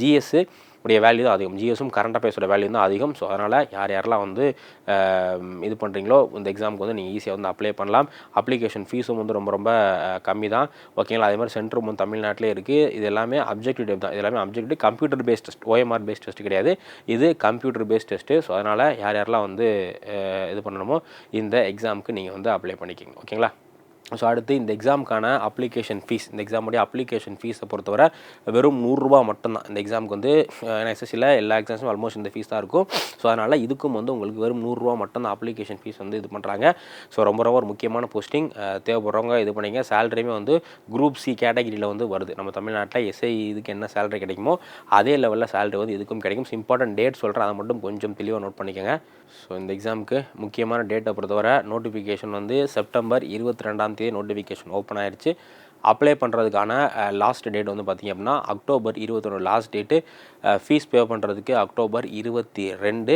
ஜிஎஸ்ஸு உடைய வேல்யூ தான் அதிகம். ஜிஎஸும் கரண்ட் அஃபேர்ஸோட வேல்யூ தான் அதிகம். ஸோ அதனால் யார் யாரெல்லாம் வந்து இது பண்ணுறீங்களோ இந்த எக்ஸாமுக்கு வந்து நீங்கள் ஈஸியாக வந்து அப்ளை பண்ணலாம். அப்ளிகேஷன் ஃபீஸும் வந்து ரொம்ப ரொம்ப கம்மி தான் ஓகேங்களா அதே மாதிரி சென்டரும் வந்து தமிழ்நாட்டிலே இருக்குது இது எல்லாமே அப்ஜெக்டிவ் தான். இது எல்லாமே objective computer based test OMR based test கிடையாது. இது கம்ப்யூட்டர் பேஸ்ட் டெஸ்ட்டு ஸோ அதனால் யார் யாரெல்லாம் வந்து இது பண்ணணுமோ இந்த எக்ஸாமுக்கு நீங்கள் வந்து அப்ளை பண்ணிக்கிங்க. ஓகேங்களா ஸோ அடுத்து இந்த எக்ஸாமுக்கான அப்ளிகேஷன் ஃபீஸ் இந்த எக்ஸாமுடைய அப்ளிகேஷன் ஃபீஸை பொறுத்தவரை வெறும் நூறுரூவா மட்டும்தான். இந்த எக்ஸாமுக்கு வந்து எஸ்எஸ்சியில் எல்லா எக்ஸாம்ஸும் ஆல்மோஸ்ட் இந்த ஃபீஸ் தான் இருக்கும். ஸோ அதனால் இதுக்கும் வந்து உங்களுக்கு வெறும் நூறுரூவா மட்டும்தான் அப்ளிகேஷன் ஃபீஸ் வந்து இது பண்ணுறாங்க ஸோ ரொம்ப ரொம்ப ஒரு முக்கியமான போஸ்டிங் தேவைப்படுறவங்க இது பண்ணிங்க. சேலரியுமே வந்து குரூப் சி கேட்டகிரியில் வந்து வருது. நம்ம தமிழ்நாட்டில் எஸ்ஐ இதுக்கு என்ன சேலரி கிடைக்குமோ அதே லெவலில் சேலரி வந்து இதுக்கும் கிடைக்கும். இம்பார்ட்டன்ட் டேட் சொல்கிறேன் அதை மட்டும் கொஞ்சம் தெளிவாக நோட் பண்ணிக்கோங்க. ஸோ இந்த எக்ஸாமுக்கு முக்கியமான டேட்டை பொறுத்தவரை நோட்டிஃபிகேஷன் வந்து செப்டம்பர் இருபத்தி ரெண்டாம் தேதி நோட்டிஃபிகேஷன் ஓப்பன் ஆயிடுச்சு அப்ளை பண்ணுறதுக்கான லாஸ்ட் டேட் வந்து பார்த்திங்க அப்படின்னா அக்டோபர் இருபத்தொன்று லாஸ்ட் டேட்டு ஃபீஸ் பே பண்ணுறதுக்கு அக்டோபர் இருபத்தி ரெண்டு.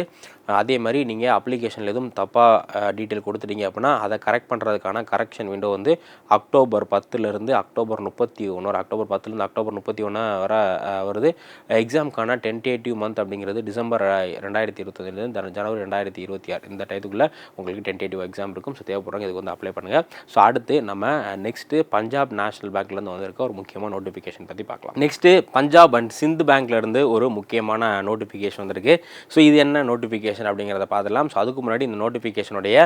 அதே மாதிரி நீங்கள் அப்ளிகேஷனில் எதுவும் தப்பாக டீட்டெயில் கொடுத்துட்டீங்க அப்படின்னா அதை கரெக்ட் பண்ணுறதுக்கான கரெக்ஷன் விண்டோ வந்து அக்டோபர் பத்துலேருந்து அக்டோபர் முப்பத்தி ஒன்று வரை அக்டோபர் பத்துலேருந்து அக்டோபர் முப்பத்தி ஒன்றா வர வருது. எக்ஸாமுக்கான டென்டேட்டிவ் மந்த் அப்படிங்கிறது டிசம்பர் ரெண்டாயிரத்தி இருபத்தஞ்சிலேருந்து ஜனவரி ரெண்டாயிரத்தி இருபத்தி ஆறு இந்த டயத்துக்குள்ளே உங்களுக்கு டென்டேட்டிவ் எக்ஸாம் இருக்கும். ஸோ தேவைப்படுறவங்க இதுக்கு வந்து அப்ளை பண்ணுங்கள் ஸோ அடுத்து நம்ம நெக்ஸ்ட்டு பஞ்சாப் நேஷனல் பேங்க்லேருந்து வந்திருக்க ஒரு முக்கியமான நோட்டிஃபிகேஷன் பற்றி பார்க்கலாம். நெக்ஸ்ட்டு பஞ்சாப் அண்ட் சிந்து பேங்க்லேருந்து ஒரு முக்கியமான நோட்டிஃபிகேஷன் வந்திருக்கு. ஸோ இது என்ன நோட்டிஃபிகேஷன் அப்படிங்கிறத பார்த்துலாம் ஸோ அதுக்கு முன்னாடி இந்த நோட்டிஃபிகேஷனுடைய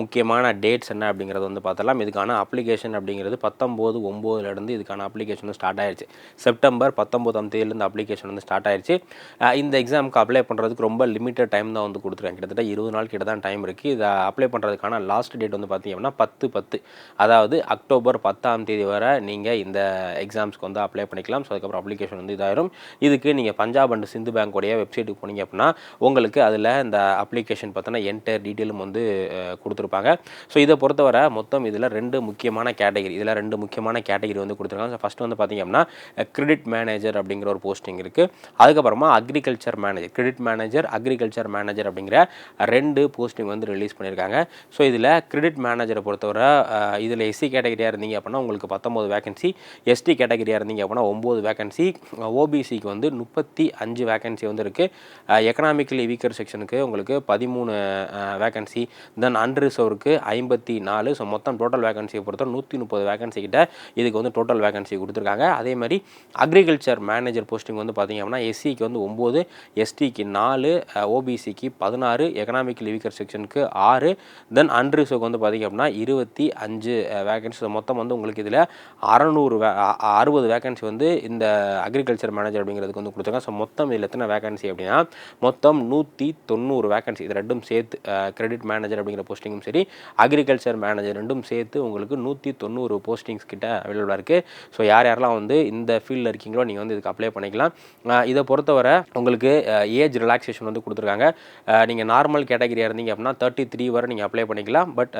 முக்கியமான டேட்ஸ் என்ன அப்படிங்கிறத வந்து பார்த்தலாம் இதுக்கான அப்ளிகேஷன் அப்படிங்கிறது பத்தொம்போது ஒம்போதுலேருந்து இதுக்கான அப்ளிகேஷன் ஸ்டார்ட் ஆயிடுச்சு செப்டம்பர் பத்தொம்போதாம் தேதியிலேருந்து அப்ளிகேஷன் வந்து ஸ்டார்ட் ஆயிடுச்சு இந்த எக்ஸாமுக்கு அப்ளை பண்ணுறதுக்கு ரொம்ப லிமிட்டட் டைம் தான் வந்து கொடுத்துருக்காங்க. கிட்டத்தட்ட இருபது நாள் கிட்ட தான் டைம் இருக்குது இதை அப்ளை பண்ணுறதுக்கான லாஸ்ட் டேட் வந்து பார்த்தீங்கன்னா பத்து பத்து. அதாவது அக்டோபர் பத்தாம் தேதி வரை நீங்கள் இந்த எக்ஸாம்ஸ்க்கு வந்து அப்ளை பண்ணிக்கலாம். ஸோ அதுக்கப்புறம் அப்ளிகேஷன் வந்து இதாயிரும். இதுக்கு நீங்கள் பஞ்சாப் அண்ட் சிந்து பேங்க்கோடைய வெப்சைட்டுக்கு போனீங்க அப்படின்னா உங்களுக்கு அதில் இந்த அப்ளிகேஷன் பார்த்தோன்னா என்டையர் டீட்டெயிலும் வந்து கொடுத்துருப்பாங்க. ஸோ இதை பொறுத்தவரை மொத்தம் இதில் ரெண்டு முக்கியமான கேட்டகரி இதில் ரெண்டு முக்கியமான கேட்டகரி வந்து கொடுத்துருக்காங்க. ஃபஸ்ட்டு வந்து பார்த்தீங்க அப்படின்னா கிரெடிட் மேனேஜர் அப்படிங்கிற ஒரு போஸ்டிங் இருக்குது அதுக்கப்புறமா agriculture manager credit manager agriculture manager அப்படிங்கிற ரெண்டு போஸ்டிங் வந்து ரிலீஸ் பண்ணியிருக்காங்க ஸோ இதில் கிரெடிட் மேனேஜரை பொறுத்தவரை இதில் எஸ்சி கேட்டகரியாக இருந்தீங்க அப்படின்னா உங்களுக்கு பத்தொம்போது வேகன்சி எஸ்டி கேட்டகரியாக இருந்தீங்க அப்படின்னா ஒம்பது வேகன்சி ஓபிசிக்கு வந்து முப்பத்தி அஞ்சு வேகன்சி வந்து இருக்குது எக்கனாமிக்கலி வீக்கர் செக்ஷனுக்கு உங்களுக்கு பதிமூணு வேகன்சி தென் அன்ரிசர்வ்க்கு ஐம்பத்தி நாலு. ஸோ மொத்தம் டோட்டல் வேகன்சியை பொறுத்தவரை நூற்றி முப்பது வேகன்சி கிட்ட இதுக்கு வந்து டோட்டல் வேகன்சி கொடுத்துருக்காங்க. அதே மாதிரி அக்ரிகல்ச்சர் மேனேஜர் போஸ்டிங் வந்து பார்த்தீங்க அப்படின்னா எஸ்சிக்கு வந்து ஒம்பது எஸ்டிக்கு நாலு ஓபிசிக்கு பதினாறு எக்கனாமிக் வீக்கர் செக்ஷனுக்கு ஆறு. தென் அன்ரிசர்வ்க்கு வந்து பார்த்தீங்க அப்படின்னா இருபத்தி அஞ்சு வேகன்சி மொத்தம் வந்து உங்களுக்கு இதில் அறநூறு வே அறுபது வேகன்சி வந்து இந்த அக்ரிகல்ச்சர் மேனேஜர் அப்படிங்கிறதுக்கு வந்து கொடுத்துருக்காங்க. ஸோ மொத்தம் இதில் எத்தனை வேகன்சி அப்படின்னா மொத்தம் நூற்றி தொண்ணூறு வேகன்சி இது ரெண்டும் சேர்த்து கிரெடிட் மேனேஜர் அப்படிங்கிற போஸ்டிங்கும் சரி அக்ரிகல்ச்சர் மேனேஜர் ரெண்டும் சேர்த்து உங்களுக்கு நூற்றி தொண்ணூறு போஸ்டிங்ஸ் கிட்ட அவைலபிளாக இருக்குது ஸோ யார் யாரெல்லாம் வந்து இந்த ஃபீல்டில் இருக்கீங்களோ நீங்கள் வந்து இதுக்கு அப்ளை பண்ணிக்கலாம். இதை பொறுத்தவரை உங்களுக்கு ஏஜ் ரிலாக்ஸேஷன் வந்து கொடுத்துருக்காங்க. நீங்கள் நார்மல் கேட்டகரியாக இருந்தீங்க அப்படின்னா தேர்ட்டி த்ரீ வரை நீங்கள் அப்ளை பண்ணிக்கலாம். பட்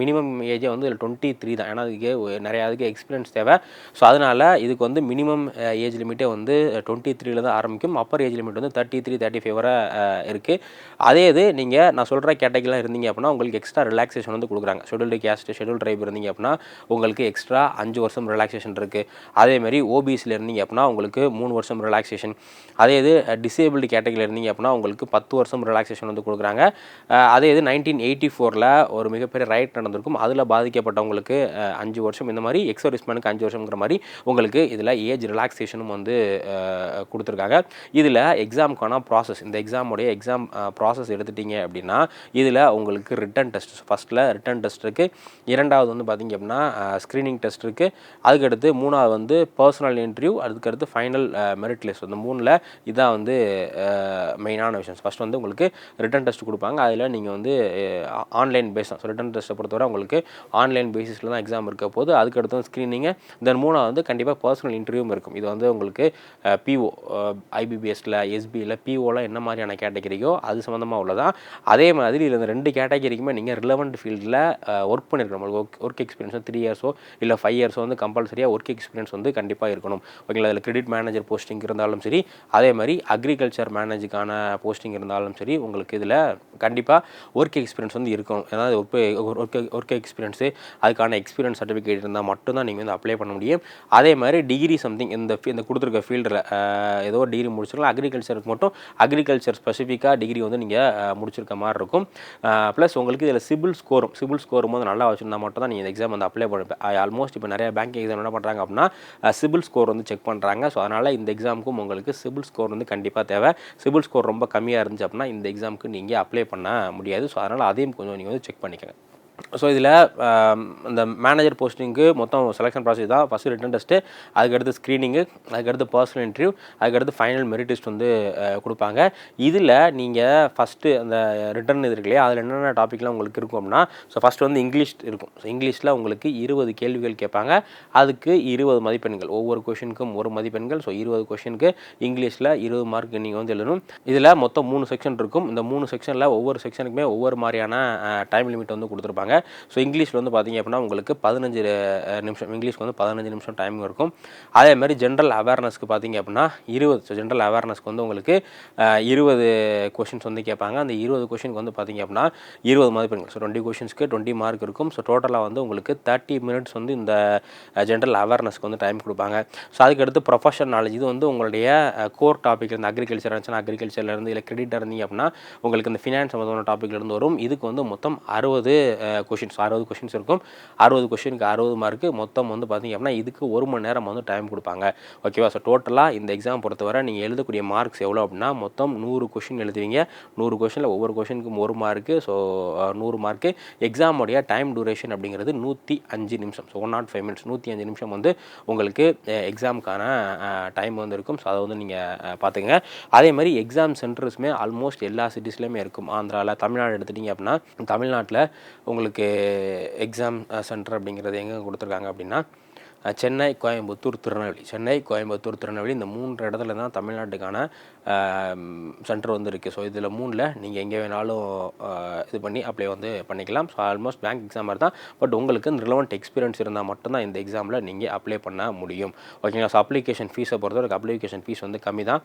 மினிமம் ஏஜே வந்து இதில் டுவெண்ட்டி த்ரீ தான். ஏன்னா அதுக்கு நிறையா அதுக்கு எக்ஸ்பீரியன்ஸ் தேவை. ஸோ அதனால் இதுக்கு வந்து மினிமம் ஏஜ் லிமிட்டே வந்து டுவெண்ட்டி த்ரீல தான் ஆரம்பிக்கும். அப்பர் ஏஜ் லிமிட் வந்து தேர்ட்டி த்ரீ தேர்ட்டி ஃபைவ் வரை இருக்குது அதே இது நீங்கள் நான் சொல்கிற கேட்டகிரிலாம் இருந்தீங்க அப்படின்னா உங்களுக்கு எக்ஸ்ட்ரா ரிலாக்ஸேஷன் வந்து கொடுக்குறாங்க. ஷெடியூல்டு கேஸ்ட் ஷெடியூல் ட்ரைப் இருந்தீங்க அப்படின்னா உங்களுக்கு எக்ஸ்ட்ரா அஞ்சு வருஷம் ரிலாக்ஸேஷன் இருக்குது அதேமாதிரி ஓபிஎஸ்சியில் இருந்தீங்க அப்படின்னா உங்களுக்கு மூணு வருஷம் ரிலாக்ஸேஷன் அதே இது டிசேபிள்டு கேட்டகிரியில் இருந்தீங்க அப்படின்னா உங்களுக்கு பத்து வருஷம் ரிலாக்ஸேஷன் வந்து கொடுக்குறாங்க. அதே இது நைன்டீன் எயிட்டி ஃபோரில் ஒரு மிகப்பெரிய ரைட் நடந்திருக்கும். அதில் பாதிக்கப்பட்டவங்களுக்கு அஞ்சு வருஷம் இந்த மாதிரி எக்ஸர்விஸ்மேனுக்கு அஞ்சு வருஷங்கிற மாதிரி உங்களுக்கு இதில் ஏஜ் ரிலாக்ஸேஷனும் வந்து கொடுத்துருக்காங்க. இதில் எக்ஸாமுக்கான ப்ராசஸ் இந்த எக்ஸாமுடைய எக்ஸாம் ப்ரா ப்ராசஸ் எடுத்துட்டீங்க அப்படின்னா இதில் உங்களுக்கு ரிட்டன் டெஸ்ட் ஃபஸ்ட்டில் ரிட்டன் டெஸ்ட் இருக்குது இரண்டாவது வந்து பார்த்திங்க அப்படின்னா ஸ்க்ரீனிங் டெஸ்ட் இருக்குது அதுக்கடுத்து மூணாவது வந்து பர்சனல் இன்டர்வியூ அதுக்கடுத்து ஃபைனல் மெரிட் லிஸ்ட் இந்த மூணில் இதான் வந்து மெயினான விஷயம். ஃபஸ்ட் வந்து உங்களுக்கு ரிட்டன் டெஸ்ட் கொடுப்பாங்க. அதில் நீங்கள் வந்து ஆன்லைன் பேஸ் தான். ஸோ ரிட்டன் டெஸ்ட்டை பொறுத்தவரை உங்களுக்கு ஆன்லைன் பேசிஸில் தான் எக்ஸாம் இருக்க போது அதுக்கடுத்து ஸ்க்ரீனிங்கு தென் மூணாவது வந்து கண்டிப்பாக பர்சனல் இன்டர்வியூவும் இருக்கும். இது வந்து உங்களுக்கு பிஓ ஐபிபிஎஸ்சில் எஸ்பியில் பிஓலாம் என்ன மாதிரியான கேட்டகரியோ அது சம்மந்தமாக உள்ளதான் அதே மாதிரி இதில் இந்த ரெண்டு கேட்டகரிக்குமே நீங்கள் ரிலவெண்ட் ஃபீல்டில் ஒர்க் பண்ணியிருக்கணும் உங்களுக்கு ஒர்க் ஒர்க் எக்ஸ்பீரியன்ஸ் த்ரீ இயர்ஸோ இல்லை ஃபைவ் இயர்ஸோ வந்து கம்பல்சரியாக ஒர்க் எக்ஸ்பீரியன்ஸ் வந்து கண்டிப்பாக இருக்கணும். ஓகேங்களா அதில் கிரெடிட் மேனேஜர் போஸ்டிங் இருந்தாலும் சரி அதே மாதிரி அக்ரிகல்ச்சர் மேனேஜுக்கான போஸ்டிங் இருந்தாலும் சரி உங்களுக்கு இதில் கண்டிப்பாக ஒர்க் எக்ஸ்பீரியன்ஸ் வந்து இருக்கும். ஏதாவது ஒர்க் ஒர்க் ஒர்க் எக்ஸ்பீரியன்ஸு அதுக்கான எக்ஸ்பீரியன்ஸ் சர்டிஃபிகேட் இருந்தால் மட்டும்தான் நீங்கள் வந்து அப்ளை பண்ண முடியும். அதே மாதிரி டிகிரி சம்திங் இந்த இந்த கொடுத்துருக்க ஃபீல்டில் ஏதோ டிகிரி முடிச்சிருக்கலாம். அக்ரிகல்ச்சருக்கு மட்டும் அக்ரிகல்ச்சர் ஸ்பெசிஃபிக்காக டிகிரி வந்து நீங்கள் முடிச்சிருக்க மாதிரி இருக்கும் ப்ளஸ் உங்களுக்கு இதில் சிபில் ஸ்கோரும் சிபில் ஸ்கோரும் வந்து நல்லா வச்சுருந்தா மட்டும் தான் நீங்கள் இந்த எக்ஸாம் வந்து அப்ளை பண்ணுவேன் ஆல்மோஸ்ட் இப்போ நிறைய பேங்க் எக்ஸாம் என்ன பண்ணுறாங்க அப்படின்னா சிபில் ஸ்கோர் வந்து செக் பண்ணுறாங்க ஸோ அதனால் இந்த எக்ஸாமுக்கும் உங்களுக்கு சிபில் ஸ்கோர் வந்து கண்டிப்பாக தேவை. சிபில் ஸ்கோர் ரொம்ப கம்மியாக இருந்துச்சு அப்படின்னா இந்த எக்ஸாமுக்கு நீங்கள் அப்ளை பண்ண முடியாது. ஸோ அதனால் அதையும் கொஞ்சம் நீங்கள் வந்து செக் பண்ணிக்கோங்க. ஸோ இதில் இந்த மேனேஜர் போஸ்டிங்க்கு மொத்தம் செலெக்ஷன் ப்ராசஸ் தான். ஃபஸ்ட்டு ரிட்டன் டெஸ்ட்டு அதுக்கடுத்து ஸ்க்ரீனிங்கு அதுக்கடுத்து பர்சனல் இன்டர்வியூ அதுக்கடுத்து ஃபைனல் மெரிட் டெஸ்ட் வந்து கொடுப்பாங்க. இதில் நீங்கள் ஃபஸ்ட்டு அந்த ரிட்டன் இது இருக்கு இல்லையா? அதில் என்னென்ன டாப்பிக்லாம் உங்களுக்கு இருக்கும் அப்படின்னா ஸோ ஃபஸ்ட்டு வந்து இங்கிலீஷ் இருக்கும். ஸோ இங்கிலீஷில் உங்களுக்கு இருபது கேள்விகள் கேட்பாங்க. அதுக்கு இருபது மதிப்பெண்கள். ஒவ்வொரு கொஷினுக்கும் ஒரு மதிப்பெண்கள். ஸோ இருபது கொஷினுக்கு இங்கிலீஷில் இருபது மார்க் நீங்கள் வந்து எழுதணும். இதில் மொத்தம் மூணு செக்ஷன் இருக்கும். இந்த மூணு செக்ஷனில் ஒவ்வொரு செக்ஷனுக்குமே ஒவ்வொரு மாதிரியான டைம் லிமிட் வந்து கொடுத்துருப்பாங்க. கொடுப்பாங்க ஸோ இங்கிலீஷில் வந்து பார்த்தீங்க அப்படின்னா உங்களுக்கு பதினஞ்சு நிமிஷம் இங்கிலீஷ்க்கு வந்து பதினஞ்சு நிமிஷம் டைம் இருக்கும். அதே மாதிரி ஜென்ரல் அவேர்னஸ்க்கு பார்த்தீங்க அப்படின்னா இருபது ஸோ ஜென்ரல் அவேர்னஸ்க்கு வந்து உங்களுக்கு இருபது கொஷின்ஸ் வந்து கேட்பாங்க. அந்த இருபது கொஷினுக்கு வந்து பார்த்தீங்க அப்படின்னா இருபது மதிப்பெண்கள். ஸோ டுவெண்ட்டி கொஷின்ஸ்க்கு டுவெண்ட்டி மார்க் இருக்கும். ஸோ டோட்டலாக வந்து உங்களுக்கு தேர்ட்டி மினிட்ஸ் வந்து இந்த ஜென்ரல் அவேர்னஸ்க்கு வந்து டைம் கொடுப்பாங்க. ஸோ அதுக்கடுத்து ப்ரொஃபஷனல் நாலேஜ் இது வந்து உங்களுடைய கோர் டாபிக் இந்த அக்ரிகல்ச்சர் இருந்துச்சுன்னா அக்ரிகல்ச்சர்லேருந்து இல்லை கிரெடிட்டாக இருந்தீங்க அப்படின்னா உங்களுக்கு இந்த ஃபினான்ஸ் சம்மந்தமான டாப்பிக்லேருந்து வரும். இதுக்கு வந்து மொத்தம் அறுபது கொஷின்ஸ் அறுபது கொஷின்ஸ் இருக்கும். அறுபது கொஷினுக்கு அறுபது மார்க்கு மொத்தம் வந்து பார்த்திங்க அப்படின்னா இதுக்கு ஒரு மணி நேரம் வந்து டைம் கொடுப்பாங்க. ஓகேவா ஸோ டோட்டலாக இந்த எக்ஸாம் பொறுத்தவரை நீங்கள் எழுதக்கூடிய மார்க்ஸ் எவ்வளோ அப்படின்னா மொத்தம் நூறு கொஷின் எழுதுவீங்க. நூறு கொஷினில் ஒவ்வொரு கொஷினுக்கும் ஒரு மார்க்கு ஸோ நூறு மார்க்கு எக்ஸாமுடைய டைம் டூரேஷன் அப்படிங்கிறது நூற்றி அஞ்சு நிமிஷம். So one naught five minutes நூற்றி அஞ்சு நிமிஷம் வந்து உங்களுக்கு எக்ஸாமுக்கான டைம் வந்து இருக்கும். ஸோ அதை வந்து நீங்கள் பார்த்துங்க அதே மாதிரி எக்ஸாம் சென்டர்ஸுமே ஆல்மோஸ்ட் எல்லா சிட்டிஸ்லேயுமே இருக்கும். ஆந்திராவில் தமிழ்நாடு எடுத்துட்டிங்க அப்படின்னா தமிழ்நாட்டில் உங்களுக்கு எக்ஸாம் சென்டர் அப்படிங்கிறது எங்கே கொடுத்துருக்காங்க அப்படின்னா சென்னை கோயம்புத்தூர் திருநெல்வேலி. சென்னை கோயம்புத்தூர் திருநெல்வேலி இந்த மூன்று இடத்துல தான் தமிழ்நாட்டுக்கான சென்டர் வந்து இருக்குது ஸோ இதில் மூணில் நீங்கள் எங்கே வேணாலும் இது பண்ணி அப்ளை வந்து பண்ணிக்கலாம். ஸோ ஆல்மோஸ்ட் பேங்க் எக்ஸாம் மாதிரி தான். பட் உங்களுக்கு ரிலவெண்ட் எக்ஸ்பீரியன்ஸ் இருந்தால் மட்டும்தான் இந்த எக்ஸாமில் நீங்கள் அப்ளை பண்ண முடியும். ஓகேங்களா ஸோ அப்ளிகேஷன் ஃபீஸை பொறுத்தவரைக்கும் அப்ளிகேஷன் ஃபீஸ் வந்து கம்மி தான்.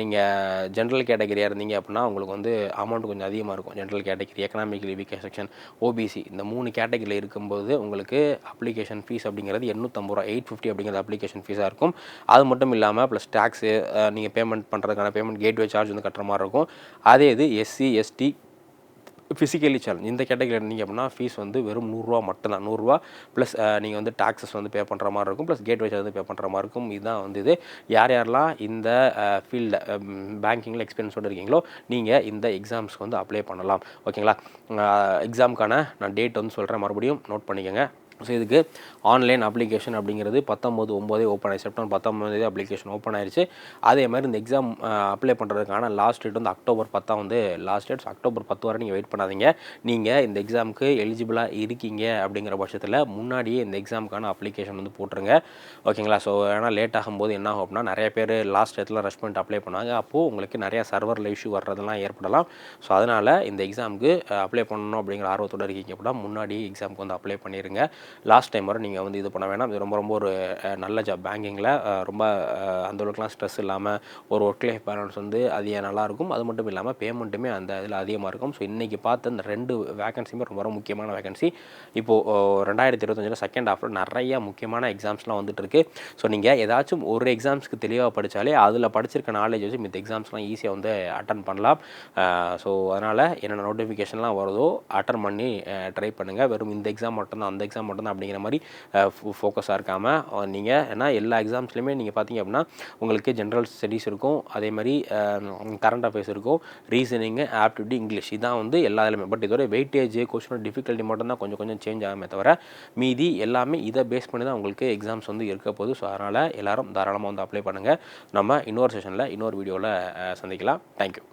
நீங்கள் ஜென்ரல் கேட்டகரியாக இருந்தீங்க அப்படின்னா உங்களுக்கு வந்து அமௌண்ட் கொஞ்சம் அதிகமாக இருக்கும். General category economically weaker section OBC இந்த மூணு கேட்டகரியில் இருக்கும்போது உங்களுக்கு அப்ளிகேஷன் ஃபீஸ் அப்படிங்கிறது எண்ணூற்றம்பது ரூபா எயிட் ஃபிஃப்டி அப்படிங்கிறது அப்ளிகேஷன் ஃபீஸாக இருக்கும். அது மட்டும் இல்லாமல் ப்ளஸ் டேக்ஸு நீங்கள் பேமெண்ட் பண்ணுறதுக்கான பேமெண்ட் கேட்வே சார்ஜ் வந்து கட்டுற மாதிரி இருக்கும். அதே இது எஸ்சி எஸ்டி ஃபிசிக்கலி சேலஞ்ச் இந்த கேட்டகரியில் இருந்தீங்க அப்படின்னா ஃபீஸ் வந்து வெறும் நூறுரூவா மட்டும்தான். நூறுரூவா ப்ளஸ் நீங்கள் வந்து டாக்ஸஸ் வந்து பே பண்ணுற மாதிரி இருக்கும். ப்ளஸ் கேட் வந்து பே பண்ணுற மாதிரி இருக்கும். இதுதான் வந்து இது. யார் யாரெல்லாம் இந்த ஃபீல்டில் பேங்கிங்கில் எக்ஸ்பீரியன்ஸோடு இருக்கீங்களோ நீங்கள் இந்த எக்ஸாம்ஸ்க்கு வந்து அப்ளை பண்ணலாம். ஓகேங்களா எக்ஸாமுக்கான நான் டேட் வந்து சொல்கிறேன் மறுபடியும் நோட் பண்ணிக்கோங்க. ஸோ இதுக்கு ஆன்லைன் அப்ளிகேஷன் அப்படிங்கிறது பத்தொம்போது ஒம்போதே ஓப்பன் ஆகி செப்டம்பர் பத்தொம்போதே அப்ளிகேஷன் ஓப்பன் ஆயிடுச்சு அதே மாதிரி இந்த எக்ஸாம் அப்ளை பண்ணுறதுக்கான லாஸ்ட் டேட் வந்து அக்டோபர் பத்தாம் வந்து லாஸ்ட் டேட் அக்டோபர் பத்து வரை நீங்கள் வெயிட் பண்ணாதீங்க. நீங்கள் இந்த எக்ஸாமுக்கு எலிஜிபிளாக இருக்கீங்க அப்படிங்கிற பட்சத்தில் முன்னாடியே இந்த எக்ஸாமுக்கான அப்ளிகேஷன் வந்து போட்டுருங்க. ஓகேங்களா ஸோ ஏன்னா லேட் ஆகும்போது என்ன ஆகும் அப்படின்னா நிறைய பேர் லாஸ்ட் டேத்தில் ரஷ் பண்ணிட்டு அப்ளை பண்ணுவாங்க. அப்போது உங்களுக்கு நிறையா சர்வரில் இஷ்யூ வர்றதெல்லாம் ஏற்படலாம். ஸோ அதனால் இந்த எக்ஸாமுக்கு அப்ளை பண்ணணும் அப்படிங்கிற ஆர்வத்தோடு இருக்கீங்க அப்படின்னா முன்னாடி எக்ஸாமுக்கு வந்து அப்ளை பண்ணிடுங்க லாஸ்ட் டைம் வரை நீங்கள் வந்து இது பண்ண வேணாம். இது ரொம்ப ரொம்ப ஒரு நல்ல ஜாப் பேங்கிங்கில் ரொம்ப அந்தளவுக்குலாம் ஸ்ட்ரெஸ் இல்லாமல் ஒரு ஒர்க் லைஃப் பேலன்ஸ் வந்து அதிக நல்லாயிருக்கும் அது மட்டும் இல்லாமல் பேமெண்ட்டுமே அந்த இதில் அதிகமாக இருக்கும். ஸோ இன்றைக்கி பார்த்த இந்த ரெண்டு வேகன்சியுமே ரொம்ப ரொம்ப முக்கியமான வேகன்சி இப்போது ரெண்டாயிரத்தி இருபத்தஞ்சில் செகண்ட் ஹாஃபில் நிறைய முக்கியமான எக்ஸாம்ஸ்லாம் வந்துட்டுருக்கு ஸோ நீங்கள் ஏதாச்சும் ஒரு எக்ஸாம்ஸ்க்கு தெளிவாக படித்தாலே அதில் படிச்சிருக்க நாலேஜ் வச்சு மித்த எக்ஸாம்ஸ்லாம் ஈஸியாக வந்து அட்டன் பண்ணலாம். ஸோ அதனால் என்னென்ன நோட்டிஃபிகேஷன்லாம் வருதோ அட்டன் பண்ணி ட்ரை பண்ணுங்கள் வெறும் இந்த எக்ஸாம் மட்டும்தான். அந்த எக்ஸாம் மட்டும் மட்டும்தான் அப்படிங்கிற மாதிரி ஃபோக்கஸாக இருக்காமல் நீங்கள் ஏன்னா எல்லா எக்ஸாம்ஸ்லையுமே நீங்கள் பார்த்தீங்க அப்படின்னா உங்களுக்கு ஜென்ரல் ஸ்டடீஸ் இருக்கும். அதே மாதிரி கரண்ட் அஃபேர்ஸ் இருக்கும். ரீசனிங்கு ஆப்டிடியூட் இங்கிலீஷ் இதான் வந்து எல்லா இதுலையுமே. பட் இதோட வெயிட்டேஜ் கொஸ்டினோட டிஃபிகல்ட்டி மட்டும் தான் கொஞ்சம் கொஞ்சம் சேஞ்ச் ஆகாமே தவிர மீதி எல்லாமே இதை பேஸ் பண்ணி தான் உங்களுக்கு எக்ஸாம்ஸ் வந்து இருக்க போகுது. ஸோ அதனால் எல்லோரும் தாராளமாக வந்து அப்ளை பண்ணுங்கள் நம்ம இன்னொரு செஷனில் இன்னொரு வீடியோவில் சந்திக்கலாம். தேங்க்யூ